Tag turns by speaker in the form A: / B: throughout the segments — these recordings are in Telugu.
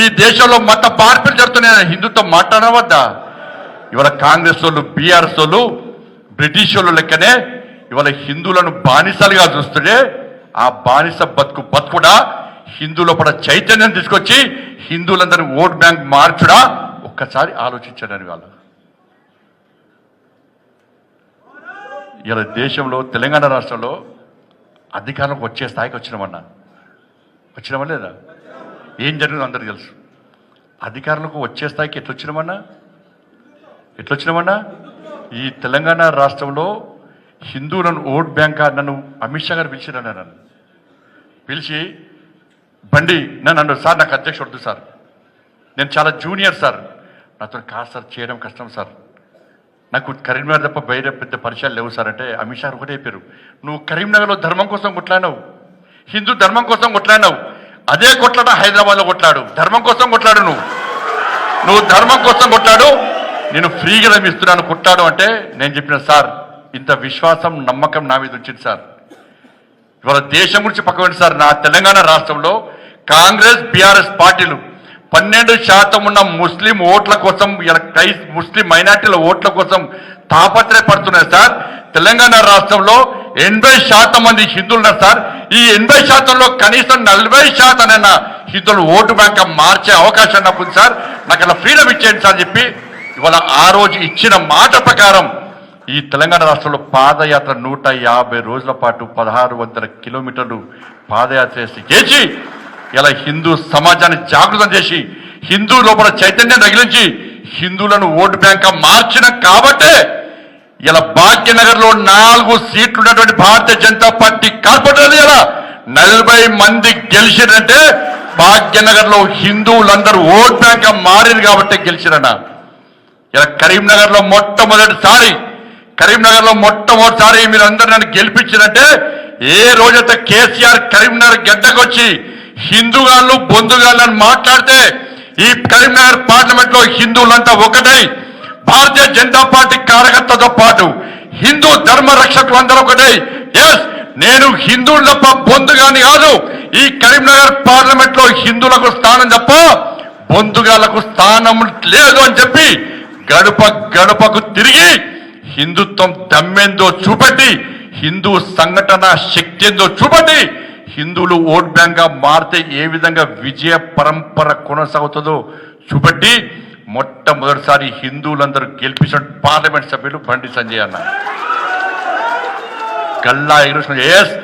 A: ఈ దేశంలో మత మార్పులు జరుగుతున్నాయి? హిందుత్వం మాట్లాడవద్దా? ఇవాళ కాంగ్రెస్ వాళ్ళు బీఆర్ఎస్ వాళ్ళు బ్రిటిష్ వాళ్ళు లెక్కనే ఇవాళ హిందువులను బానిసలుగా చూస్తుంటే ఆ బానిస బతుకు బతుకుడా? హిందువుల పడ చైతన్యం తీసుకొచ్చి హిందువులందరినీ ఓట్ బ్యాంక్ మార్చుడా? ఒక్కసారి ఆలోచించడానికి వాళ్ళు. ఇలా దేశంలో తెలంగాణ రాష్ట్రంలో అధికారంలోకి వచ్చే స్థాయికి వచ్చినామన్నా. వచ్చినామా లేదా? ఏం జరిగిందో అందరికి తెలుసు. అధికారులకు వచ్చే స్థాయికి ఎట్లొచ్చినామన్నా? ఎట్లొచ్చినామన్నా? ఈ తెలంగాణ రాష్ట్రంలో హిందువులను ఓట్ బ్యాంక్ నన్ను అమిత్ షా గారు పిలిచిరన్న నన్ను. పిలిచి బండి నన్ను అన్నాడు సార్ నాకు అధ్యక్షుడు వద్దు సార్. నేను చాలా జూనియర్ సార్. నాతో కాదు సార్ చేయడం కష్టం సార్. నాకు కరీంనగర్ తప్ప బయట పెద్ద పరిచయాలు లేవు సార్ అంటే అమిత్ షా ఒకటే పేరు. నువ్వు కరీంనగర్లో ధర్మం కోసం కొట్లాడినావు. హిందూ ధర్మం కోసం కొట్లాడినావు. అదే కొట్లాట హైదరాబాద్లో కొట్లాడు. ధర్మం కోసం కొట్లాడు నువ్వు. నువ్వు ధర్మం కోసం కొట్లాడు. నేను ఫ్రీగా రమిస్తున్నాను కొట్లాడు అంటే నేను చెప్పిన సార్ ఇంత విశ్వాసం నమ్మకం నా మీద వచ్చింది సార్. ఇవాళ దేశం గురించి పక్కన సార్. నా తెలంగాణ రాష్ట్రంలో కాంగ్రెస్ బీఆర్ఎస్ పార్టీలు పన్నెండు శాతం ఉన్న ముస్లిం ఓట్ల కోసం ఇలా క్రైస్ ముస్లిం మైనార్టీల ఓట్ల కోసం తాపత్రయపడుతున్నాయి సార్. తెలంగాణ రాష్ట్రంలో ఎనభై శాతం మంది హిందువులు ఉన్నారు సార్. ఈ ఎనభై శాతంలో కనీసం నలభై శాతం అయినా హిందువులు ఓటు బ్యాంక్ మార్చే అవకాశం నాకు సార్ నాకు అలా ఫ్రీడమ్ ఇచ్చేయండి సార్ చెప్పి ఇవాళ ఆ రోజు ఇచ్చిన మాట ప్రకారం ఈ తెలంగాణ రాష్ట్రంలో పాదయాత్ర నూట యాభై రోజుల పాటు పదహారు వందల కిలోమీటర్లు పాదయాత్ర చేసి చేసి ఇలా హిందూ సమాజాన్ని జాగృతం చేసి హిందూ లోపల చైతన్యం తగిలించి హిందువులను ఓటు బ్యాంక్ మార్చిన కాబట్టే ఇలా భాగ్యనగర్లో నాలుగు సీట్లు ఉన్నటువంటి భారతీయ జనతా పార్టీ కార్పొరేటర్లు ఇలా నలభై మంది గెలిచిరంటే భాగ్యనగర్లో హిందువులందరూ ఓట్ బ్యాంక్ మారింది కాబట్టి గెలిచిరన్న ఇలా కరీంనగర్లో మొట్టమొదటిసారి కరీంనగర్లో మొట్టమొదటిసారి మీరు అందరు నన్ను గెలిపించారంటే ఏ రోజైతే కేసీఆర్ కరీంనగర్ గడ్డకొచ్చి హిందూగాళ్ళు బొందుగాళ్ళని మాట్లాడితే ఈ కరీంనగర్ పార్లమెంట్లో హిందువులంతా ఒకటై భారతీయ జనతా పార్టీ కార్యకర్తతో పాటు హిందూ ధర్మ రక్షకులందరూ ఒకటే. ఎస్ నేను హిందువులు తప్ప బొందుగాని కాదు. ఈ కరీంనగర్ పార్లమెంట్లో హిందువులకు స్థానం తప్ప బొందుగాలకు స్థానం లేదు అని చెప్పి గడప గడపకు తిరిగి హిందుత్వం తమ్మేందో చూపెట్టి హిందూ సంఘటన శక్తి ఏందో చూపెట్టి హిందువులు ఓట్ బ్యాంక్గా మారితే ఏ విధంగా విజయ పరంపర కొనసాగుతుందో చూపెట్టి మొట్టమొదటిసారి హిందువులందరూ గెలిపించిన పార్లమెంట్ సభ్యులు బండి సంజయ్ అన్న. గల్లా ఎగురుసిన ఎస్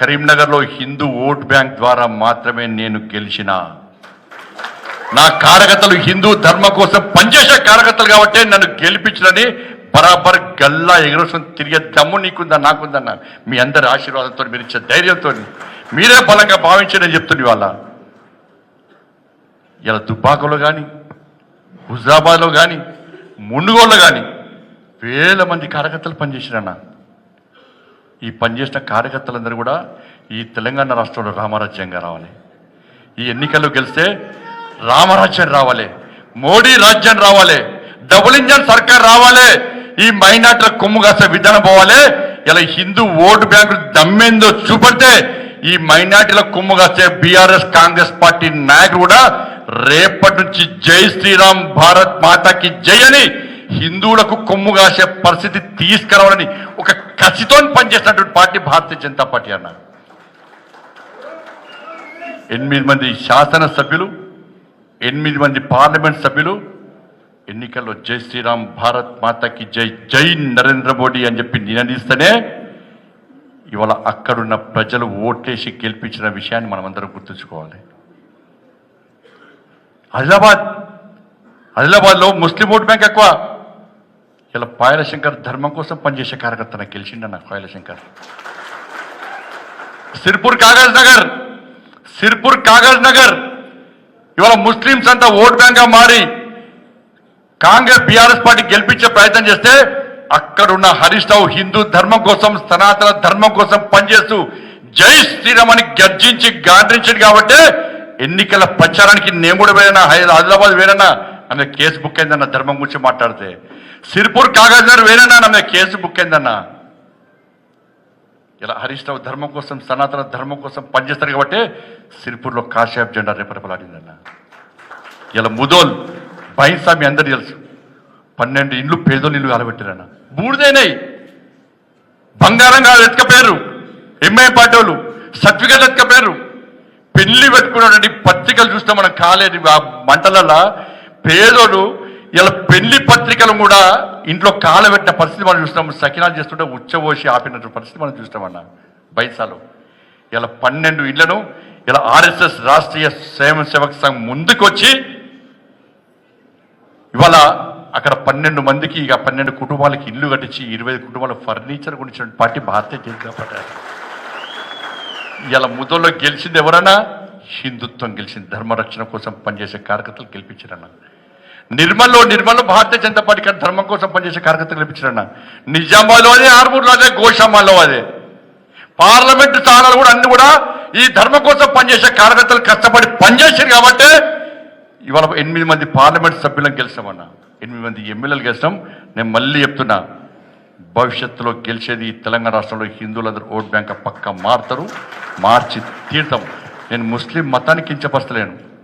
A: కరీంనగర్లో హిందూ ఓట్ బ్యాంక్ ద్వారా మాత్రమే నేను గెలిచిన. నా కార్యకర్తలు హిందూ ధర్మం కోసం పనిచేసే కార్యకర్తలు కాబట్టి నన్ను గెలిపించడని బరాబర్ గల్లా ఎగరసం తిరిగే దమ్ము నీకుందా నాకుందన్న మీ అందరి ఆశీర్వాదంతో మీరు ఇచ్చే ధైర్యంతో మీరే బలంగా భావించని చెప్తుంది వాళ్ళ ఇలా దుబ్బాకులు కానీ హుజరాబాద్లో కానీ ముండుగోళ్ళు కానీ వేల మంది కార్యకర్తలు పనిచేసిరన్న. ఈ పనిచేసిన కార్యకర్తలందరూ కూడా ఈ తెలంగాణ రాష్ట్రంలో రామరాజ్యంగా రావాలి. ఈ ఎన్నికల్లో గెలిస్తే రామరాజ్యం రావాలి. మోడీ రాజ్యం రావాలి. డబుల్ ఇంజన్ సర్కార్ రావాలి. ఈ మైనార్టీల కొమ్ము కాసే విధానం పోవాలి. ఇలా హిందూ ఓటు బ్యాంకులు దమ్మేందో చూపెడితే ఈ మైనార్టీల కొమ్ము కాసే బీఆర్ఎస్ కాంగ్రెస్ పార్టీ నాయకుడు కూడా రేపటి నుంచి జై శ్రీరామ్ భారత్ మాతాకి జై అని హిందువులకు కొమ్ము కాసే పరిస్థితి తీసుకురావాలని ఒక కసితో పనిచేసినటువంటి పార్టీ భారతీయ జనతా పార్టీ అన్నారు ఎనిమిది మంది శాసనసభ్యులు ఎనిమిది మంది పార్లమెంట్ సభ్యులు ఎన్నికల్లో జై శ్రీరామ్ భారత్ మాతకి జై జై నరేంద్ర మోడీ అని చెప్పి నినదిస్తేనే ఇవాళ అక్కడున్న ప్రజలు ఓటేసి గెలిపించిన విషయాన్ని మనం అందరం గుర్తుంచుకోవాలి. ఆదిలాబాద్ ఆదిలాబాద్లో ముస్లిం ఓట్ బ్యాంక్ ఎక్కువ. ఇలా పాయలశంకర్ ధర్మం కోసం పనిచేసే కార్యకర్త నాకు గెలిచిండన్న పాయల పాయలశంకర్. సిర్పూర్ కాగజ్ నగర్. సిర్పూర్ కాగజ్ నగర్. ఇవాళ ముస్లింస్ అంతా ఓట్ బ్యాంక్గా మారి కాంగ్రెస్ బీఆర్ఎస్ పార్టీ గెలిపించే ప్రయత్నం చేస్తే అక్కడున్న హరీష్ రావు హిందూ ధర్మం కోసం సనాతన ధర్మం కోసం పనిచేస్తూ జై శ్రీరామ్ అని గర్జించి గాండ్రించాడు కాబట్టి ఎన్నికల ప్రచారానికి నేను కూడా వేరేనా హై- ఆదిలాబాద్ వేరేనా ఆమె కేసు బుక్ అయిందన్న ధర్మం గురించి మాట్లాడితే. సిర్పూర్ కాగజ్ నగర్ వేరేనా ఆమె కేసు బుక్ అయిందన్న ఇలా హరీష్ ధర్మం కోసం సనాతన ధర్మం కోసం పనిచేస్తారు కాబట్టి సిర్పూర్లో కాషాయబ్ జెండా రేపరపలాడిందన్న ఇలా ముదోల్ బైన్సా మీ అందరు తెలుసు. పన్నెండు ఇండ్లు పేదోళ్ళు ఇల్లు కాలబెట్టారన్న బూడిదైనాయి. బంగారం కాదు ఎత్తుకపోయారు. ఎంఐ పార్టీ వాళ్ళు సర్టిఫికేట్ ఎత్తుకపోయారు. పెళ్ళి పెట్టుకున్నాడండి పత్రికలు చూస్తే మనం కాలేదు. ఆ మంటలలో పేదోడు ఇలా పెళ్ళి పత్రికలు కూడా ఇంట్లో కాలబెట్టిన పరిస్థితి మనం చూస్తాం సకినాలు చేస్తుంటే ఉచ్చబోసి ఆపినటువంటి పరిస్థితి మనం చూస్తామన్న బైసాలో ఇలా పన్నెండు ఇళ్ళను ఇలా ఆర్ఎస్ఎస్ రాష్ట్రీయ స్వయం సేవక సంఘం ముందుకొచ్చి ఇవాళ అక్కడ పన్నెండు మందికి ఇక పన్నెండు కుటుంబాలకి ఇల్లు కట్టించి ఇరవై ఐదు కుటుంబాల ఫర్నిచర్ కొనిచ్చిన పార్టీ భారతీయ జనతా పార్టీ. ఇలా ముద్దలో గెలిచింది ఎవరన్నా? హిందుత్వం గెలిచింది. ధర్మరక్షణ కోసం పనిచేసే కార్యకర్తలు గెలిపించారన్న. నిర్మల్లో నిర్మల్లో భారతీయ జనతా పార్టీ కానీ ధర్మం కోసం పనిచేసే కార్యకర్తలు గెలిపించారన్న. నిజామాబాద్లో అదే ఆర్మూర్లో అదే గోషామాల్లో అదే. పార్లమెంటు స్థానాలు కూడా అన్ని కూడా ఈ ధర్మం కోసం పనిచేసే కార్యకర్తలు కష్టపడి పనిచేశారు కాబట్టి ఇవాళ ఎనిమిది మంది పార్లమెంట్ సభ్యులను గెలిచామన్నా. ఎనిమిది మంది ఎమ్మెల్యేలు గెలిచాం. నేను మళ్ళీ చెప్తున్నా భవిష్యత్తులో గెలిచేది తెలంగాణ రాష్ట్రంలో హిందువులందరూ ఓట్ బ్యాంక్ పక్క మారుతారు. మార్చి తీర్థం. నేను ముస్లిం మతాన్ని కించపరచలేను.